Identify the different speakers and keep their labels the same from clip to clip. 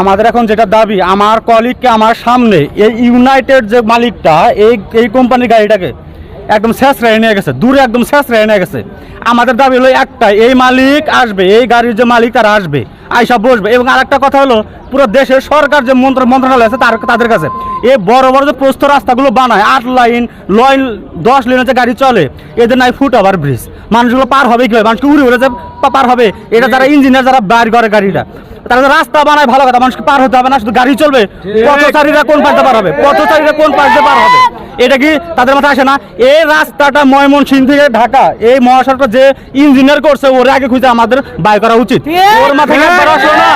Speaker 1: আমাদের এখন যেটা দাবি, আমার কলিগকে আমার সামনে এই ইউনাইটেড যে মালিকটা, এই এই কোম্পানির গাড়িটাকে একদম শেষ রেয়ে নিয়ে গেছে, দূরে একদম শেষ রেয়ে নিয়ে গেছে। আমাদের দাবি হলো একটা এই মালিক আসবে, এই গাড়ির যে মালিক তারা আসবে। আইসা বসবে। এবং আরেকটা কথা হলো পুরো দেশের সরকার যে মন্ত্র মন্ত্রণালয় আছে তার তাদের কাছে। এই বড় বড় যে প্রস্থ রাস্তাগুলো বানায় আট লাইন লাইন দশ লাইনের যে গাড়ি চলে। এদের নাই ফুট ওভার ব্রিজ। মানুষগুলো পার হবে কীভাবে? মানুষকে উড়ে উড়ে যে পার হবে এটা যারা ইঞ্জিনিয়ার যারা বাইর করে গাড়িটা। তারা রাস্তা বানায় ভালো কথা মানুষকে পার হতে হবে না শুধু গাড়ি চলবে। পথচারীরা কোন পাশে পার হবে? পথচারীরা কোন পাশে পার হবে? এটা কি তাদের মাথায় আসে না? এই রাস্তাটা ময়মনসিংহ থেকে ঢাকা এই মহাসড়কটা যে ইঞ্জিনিয়ার করছে ওর আগে খুঁজে আমাদের বাই করা উচিত। ওর মাথায় একবার আসো না।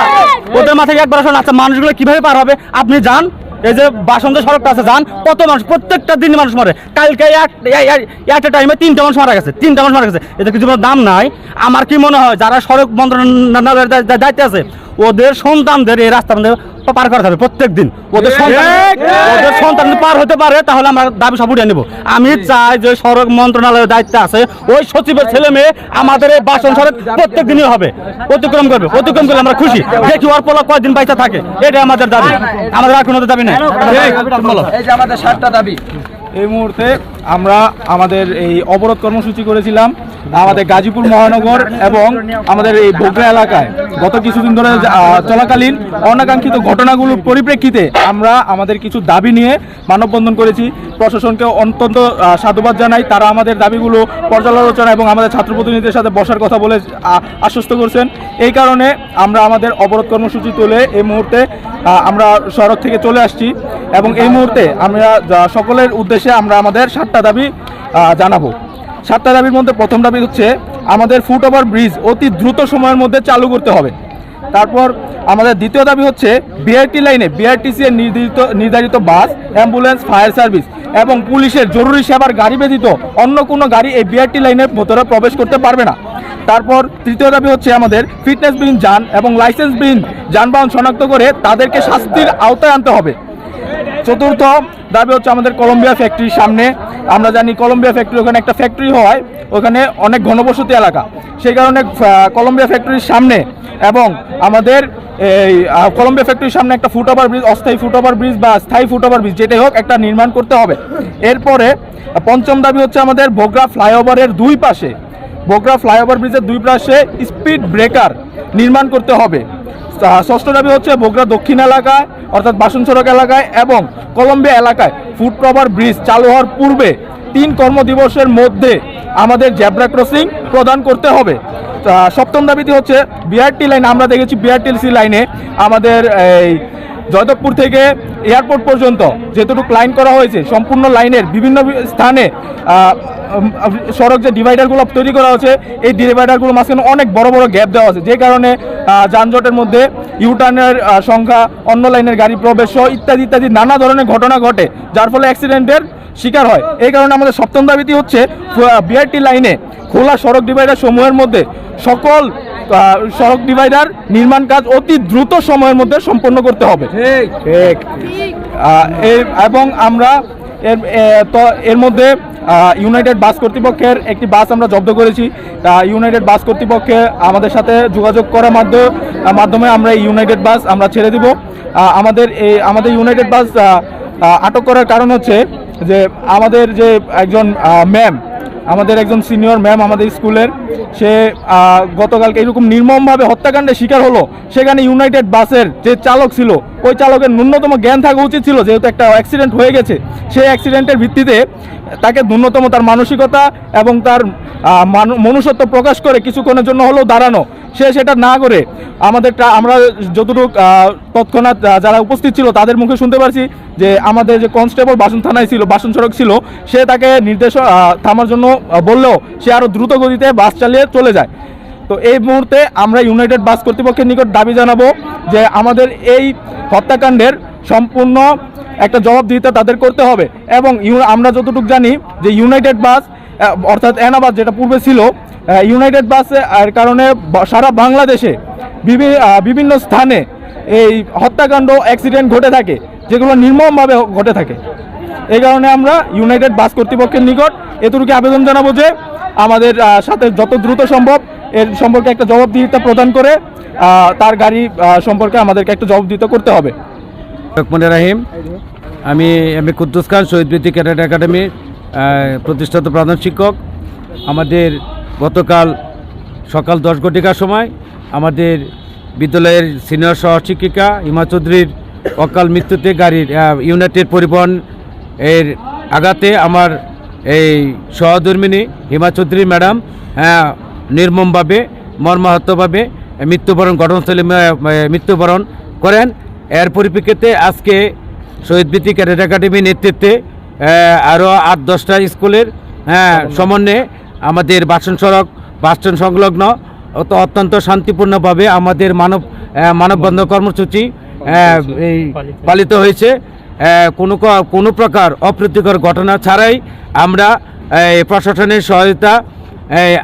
Speaker 1: ওদের মাথায় একবার না। আচ্ছা মানুষগুলো কীভাবে পার হবে? আপনি যান। এই যে বাসন্ত সড়কটা আছে যান। কত মানুষ? প্রত্যেকটা দিন মানুষ মারে। কালকে একটা টাইমে তিনটা মানুষ মারা গেছে। তিনটা মানুষ মারা গেছে। এদের কিছু দাম নাই। আমার কি মনে হয় যারা সড়ক মন্ত্রণালয়ের দায়িত্বে আছে ওদের সন্তানদের এই রাস্তা মধ্যে পার করতে হবে প্রত্যেক দিন। ওদের সন্তান ওদের সন্তান পার হতে পারে তাহলে আমরা দাবি সব উঠিয়ে নেব। আমি চাই যে সড়ক মন্ত্রণালয়ের দায়িত্বে আছে ওই সচিবের ছেলে মেয়ে আমাদের এই বাসন সড়ক প্রত্যেক দিনই হবে। অতিক্রম করবে অতিক্রম করলে আমরা খুশি। দেখি ওর পোলা কয়দিন বাইচা থাকে এটা আমাদের দাবি। আমাদের আর কোনো দাবি নেই। বলো
Speaker 2: এই যে আমাদের সাতটা দাবি।
Speaker 3: এই মুহূর্তে আমরা আমাদের এই অবরোধ কর্মসূচি করেছিলাম আমাদের গাজীপুর মহানগর এবং আমাদের এই বগুড়া এলাকায়। গত কিছুদিন ধরে চলাকালীন অনাকাঙ্ক্ষিত ঘটনাগুলোর পরিপ্রেক্ষিতে আমরা আমাদের কিছু দাবি নিয়ে মানববন্ধন করেছি। প্রশাসনকে অত্যন্ত সাধুবাদ জানাই। তারা আমাদের দাবিগুলো পর্যালোচনা এবং আমাদের ছাত্র প্রতিনিধিদের সাথে বসার কথা বলে আশ্বস্ত করছেন। এই কারণে আমরা আমাদের অবরোধ কর্মসূচি তুলে এই মুহূর্তে আমরা সড়ক থেকে চলে আসছি এবং এই মুহূর্তে আমরা সকলের উদ্দেশ্যে আমরা আমাদের সাতটা দাবি জানাব। সাতটা দাবির মধ্যে প্রথম দাবি হচ্ছে, আমাদের ফুট ওভার ব্রিজ অতি দ্রুত সময়ের মধ্যে চালু করতে হবে। তারপর আমাদের দ্বিতীয় দাবি হচ্ছে বিআরটি লাইনে বিআরটিসি এর নির্ধারিত নির্ধারিত বাস অ্যাম্বুলেন্স ফায়ার সার্ভিস এবং পুলিশের জরুরি সেবার গাড়ি ব্যতীত অন্য কোনো গাড়ি এই বিআরটি লাইনের ভেতরে প্রবেশ করতে পারবে না। তারপর তৃতীয় দাবি হচ্ছে, আমাদের ফিটনেস ফিটনেসবিহীন যান এবং লাইসেন্স লাইসেন্সবিহীন যানবাহন শনাক্ত করে তাদেরকে শাস্তির আওতায় আনতে হবে। চতুর্থ দাবি হচ্ছে আমাদের কলম্বিয়া ফ্যাক্টরির সামনে। আমরা জানি কলম্বিয়া ফ্যাক্টরি ওখানে একটা ফ্যাক্টরি হওয়ায় ওখানে অনেক ঘনবসতি এলাকা। সেই কারণে কলম্বিয়া ফ্যাক্টরির সামনে এবং আমাদের এই কলম্বিয়া ফ্যাক্টরির সামনে একটা ফুট ওভার ব্রিজ অস্থায়ী ফুট ওভার ব্রিজ বা স্থায়ী ফুট ওভার ব্রিজ যেটাই হোক, একটা নির্মাণ করতে হবে। এরপরে, পঞ্চম দাবি হচ্ছে আমাদের বগরা ফ্লাইওভারের দুই পাশে। বগরা ফ্লাইওভার ব্রিজের দুই পাশে স্পিড ব্রেকার নির্মাণ করতে হবে। ষষ্ঠ দাবি হচ্ছে বগুড়া দক্ষিণ এলাকায়, অর্থাৎ বাসন সড়ক এলাকায় এবং কলম্বিয়া এলাকায় ফুড প্রভার ব্রিজ চালু হওয়ার পূর্বে তিন কর্মদিবসের মধ্যে আমাদের জেব্রা ক্রসিং প্রদান করতে হবে। সপ্তম দাবিটি হচ্ছে বিআরটি লাইন, আমরা দেখেছি বিআরটিএলসি লাইনে আমাদের এই জয়দেবপুর থেকে এয়ারপোর্ট পর্যন্ত যেটুকু লাইন করা হয়েছে, সম্পূর্ণ লাইনের বিভিন্ন স্থানে সড়ক যে ডিভাইডারগুলো তৈরি করা হয়েছে, এই ডিভাইডারগুলো মাঝখানে অনেক বড় বড় গ্যাপ দেওয়া আছে। যে কারণে যানজটের মধ্যে ইউটার্নের সংখ্যা, অন্য লাইনের গাড়ি প্রবেশ ইত্যাদি ইত্যাদি নানা ধরনের ঘটনা ঘটে, যার ফলে অ্যাক্সিডেন্টের শিকার হয়। এই কারণে আমাদের সপ্তম দাবিটি হচ্ছে বিআরটি লাইনে খোলা সড়ক ডিভাইডার সমূহের মধ্যে সকল সড়ক ডিভাইডার নির্মাণ কাজ অতি দ্রুত সময়ের মধ্যে সম্পন্ন করতে হবে। ঠিক। এবং আমরা এর তো এর মধ্যে ইউনাইটেড বাস কর্তৃপক্ষের একটি বাস আমরা জব্দ করেছি। ইউনাইটেড বাস কর্তৃপক্ষে আমাদের সাথে যোগাযোগ করার মাধ্যমে মাধ্যমে আমরা এই ইউনাইটেড বাস আমরা ছেড়ে দিব। আমাদের এই আমাদের ইউনাইটেড বাস আটক করার কারণ হচ্ছে যে আমাদের যে একজন ম্যাম আমাদের একজন সিনিয়র ম্যাম আমাদের স্কুলের, সে গতকালকে এরকম নির্মমভাবে হত্যাকাণ্ডের শিকার হলো। সেখানে ইউনাইটেড বাসের যে চালক ছিল, ওই চালকের ন্যূনতম জ্ঞান থাকা উচিত ছিল, যেহেতু একটা অ্যাক্সিডেন্ট হয়ে গেছে। সেই অ্যাক্সিডেন্টের ভিত্তিতে তাকে ন্যূনতম তার মানসিকতা এবং তার মনুষ্যত্ব প্রকাশ করে কিছুক্ষণের জন্য হলেও দাঁড়ানো। সে সেটা না করে আমাদের আমরা যতটুকু তৎক্ষণাৎ যারা উপস্থিত ছিল তাদের মুখে শুনতে পারছি যে আমাদের যে কনস্টেবল বাসন থানায় ছিল, বাসন সড়ক ছিল, সে তাকে নির্দেশ থামার জন্য বললেও সে আরও দ্রুত গতিতে বাস চালিয়ে চলে যায়। তো এই মুহূর্তে আমরা ইউনাইটেড বাস কর্তৃপক্ষের নিকট দাবি জানাব যে আমাদের এই হত্যাকাণ্ডের সম্পূর্ণ একটা জবাব দিতে তাদের করতে হবে এবং আমরা যতটুকু জানি যে ইউনাইটেড বাস অর্থাৎ এনাবাস যেটা পূর্বে ছিল ইউনাইটেড বাসের কারণে সারা বাংলাদেশে বিভি- বিভিন্ন স্থানে এই হত্যাকাণ্ড অ্যাক্সিডেন্ট ঘটে থাকে, যেগুলো নির্মমভাবে ঘটে থাকে। এই কারণে আমরা ইউনাইটেড বাস কর্তৃপক্ষের নিকট এতটুকু আবেদন জানাব যে, আমাদের সাথে যত দ্রুত সম্ভব এর সম্পর্কে একটা জবাবদিহিতা প্রদান করে তার গাড়ি সম্পর্কে আমাদেরকে একটা জবাবদিহিতা করতে হবে।
Speaker 2: রহমানের রাহিম, আমি আমি কুদ্দুস খান, শহীদ বৃত্তি ক্যাডেট একাডেমির প্রতিষ্ঠাতা প্রধান শিক্ষক। আমাদের গতকাল সকাল দশ ঘটিকার সময় আমাদের বিদ্যালয়ের সিনিয়র সহশিক্ষিকা হিমা চৌধুরীর অকাল মৃত্যুতে গাড়ির ইউনাইটেড পরিবহন এর আঘাতে আমার এই সহধর্মিনী হিমা চৌধুরী ম্যাডাম হ্যাঁ, নির্মমভাবে মর্মাহতভাবে মৃত্যুবরণ ঘটনাস্থলে মৃত্যুবরণ করেন। এর পরিপ্রেক্ষিতে আজকে শহীদ বৃত্তি ক্যাডেট একাডেমির নেতৃত্বে আরও আট দশটা স্কুলের হ্যাঁ, সমন্বয়ে আমাদের বাসন সড়ক বাসস্ট্যান্ড সংলগ্ন অত- অত্যন্ত শান্তিপূর্ণভাবে আমাদের মানব আহ, মানববন্ধন কর্মসূচি পালিত হয়েছে। কোনো কোনো প্রকার অপ্রীতিকর ঘটনা ছাড়াই আমরা প্রশাসনের সহায়তা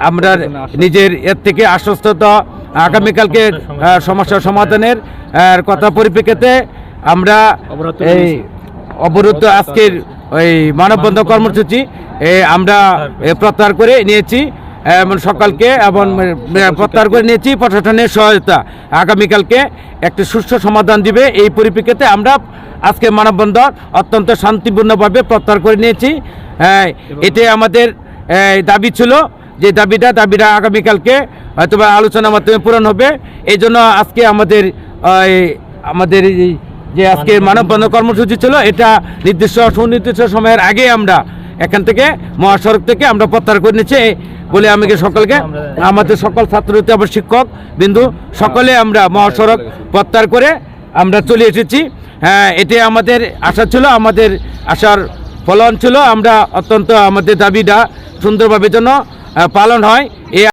Speaker 2: আমরা নিজের এর থেকে আশ্বস্ততা আগামীকালকে সমস্যা সমাধানের কথা পরিপ্রেক্ষিতে আমরা এই অবরুদ্ধ আজকের ওই মানববন্ধন কর্মসূচি আমরা প্রত্যাহার করে নিয়েছি, এবং সকালকে, এবং প্রত্যাহার করে নিয়েছি প্রশাসনের সহায়তা। আগামীকালকে একটি সুষ্ঠু সমাধান দিবে। এই পরিপ্রেক্ষিতে আমরা আজকে মানববন্ধন অত্যন্ত শান্তিপূর্ণভাবে প্রত্যাহার করে নিয়েছি। এতে আমাদের দাবি ছিল। যে দাবিটা দাবিটা আগামীকালকে হয়তো আলোচনার মাধ্যমে পূরণ হবে। এই জন্য আজকে আমাদের আমাদের যে আজকে মানববন্ধন কর্মসূচি ছিল এটা নির্দিষ্ট সুনির্দিষ্ট সময়ের আগে আমরা এখান থেকে মহাসড়ক থেকে আমরা প্রত্যাহার করে নিচ্ছি। বলে আমি কি সকলকে আমাদের সকল ছাত্রছাত্রী আবার শিক্ষক বিন্দু সকলে আমরা মহাসড়ক প্রত্যাহার করে আমরা চলে এসেছি। হ্যাঁ এটি আমাদের আশা ছিল আমাদের আশার ফলন ছিল। আমরা অত্যন্ত আমাদের দাবিটা সুন্দরভাবে যেন পালন হয়। এই